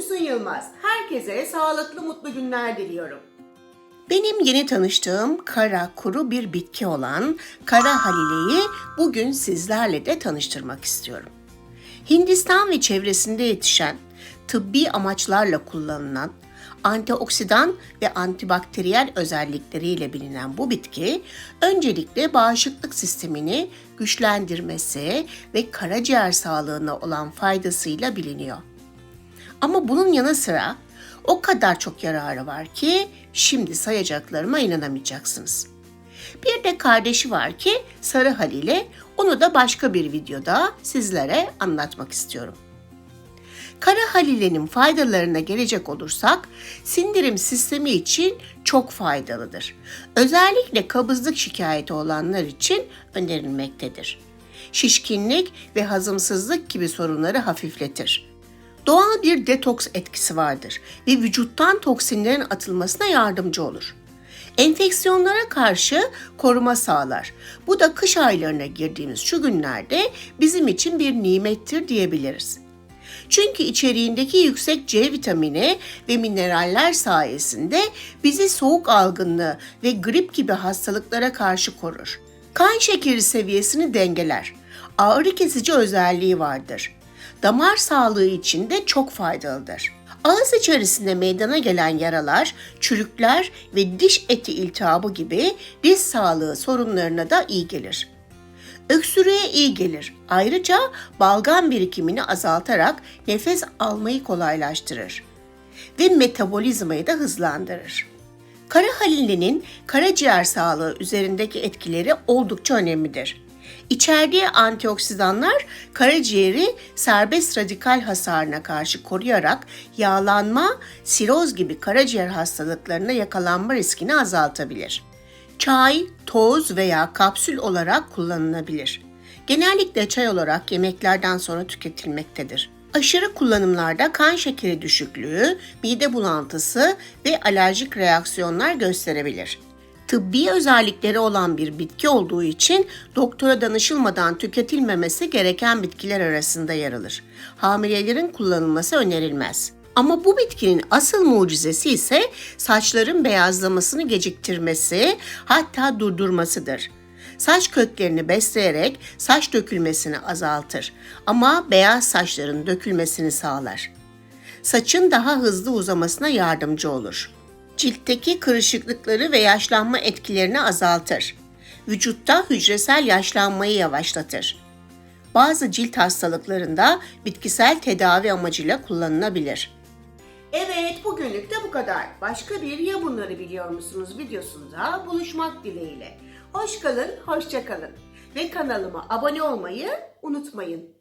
Füsun Yılmaz. Herkese sağlıklı mutlu günler diliyorum. Benim yeni tanıştığım kara kuru bir bitki olan kara halileyi bugün sizlerle de tanıştırmak istiyorum. Hindistan ve çevresinde yetişen, tıbbi amaçlarla kullanılan, antioksidan ve antibakteriyel özellikleriyle bilinen bu bitki, öncelikle bağışıklık sistemini güçlendirmesi ve karaciğer sağlığına olan faydasıyla biliniyor. Ama bunun yanı sıra o kadar çok yararı var ki şimdi sayacaklarıma inanamayacaksınız. Bir de kardeşi var ki Sarı Halile, onu da başka bir videoda sizlere anlatmak istiyorum. Kara halilenin faydalarına gelecek olursak sindirim sistemi için çok faydalıdır. Özellikle kabızlık şikayeti olanlar için önerilmektedir. Şişkinlik ve hazımsızlık gibi sorunları hafifletir. Doğal bir detoks etkisi vardır ve vücuttan toksinlerin atılmasına yardımcı olur. Enfeksiyonlara karşı koruma sağlar. Bu da kış aylarına girdiğimiz şu günlerde bizim için bir nimettir diyebiliriz. Çünkü içeriğindeki yüksek C vitamini ve mineraller sayesinde bizi soğuk algınlığı ve grip gibi hastalıklara karşı korur. Kan şekeri seviyesini dengeler. Ağrı kesici özelliği vardır. Damar sağlığı için de çok faydalıdır. Ağız içerisinde meydana gelen yaralar, çürükler ve diş eti iltihabı gibi diş sağlığı sorunlarına da iyi gelir. Öksürüğe iyi gelir. Ayrıca balgam birikimini azaltarak nefes almayı kolaylaştırır ve metabolizmayı da hızlandırır. Kara halilinin karaciğer sağlığı üzerindeki etkileri oldukça önemlidir. İçerdiği antioksidanlar karaciğeri serbest radikal hasarına karşı koruyarak yağlanma, siroz gibi karaciğer hastalıklarına yakalanma riskini azaltabilir. Çay, toz veya kapsül olarak kullanılabilir. Genellikle çay olarak yemeklerden sonra tüketilmektedir. Aşırı kullanımlarda kan şekeri düşüklüğü, mide bulantısı ve alerjik reaksiyonlar gösterebilir. Tıbbi özellikleri olan bir bitki olduğu için doktora danışılmadan tüketilmemesi gereken bitkiler arasında yer alır. Hamilelerin kullanılması önerilmez. Ama bu bitkinin asıl mucizesi ise saçların beyazlamasını geciktirmesi, hatta durdurmasıdır. Saç köklerini besleyerek saç dökülmesini azaltır ama beyaz saçların dökülmesini sağlar. Saçın daha hızlı uzamasına yardımcı olur. Ciltteki kırışıklıkları ve yaşlanma etkilerini azaltır. Vücutta hücresel yaşlanmayı yavaşlatır. Bazı cilt hastalıklarında bitkisel tedavi amacıyla kullanılabilir. Evet bugünlük de bu kadar. Başka bir ya bunları biliyor musunuz videosunda buluşmak dileğiyle. Hoş kalın, hoşça kalın. Ve kanalıma abone olmayı unutmayın.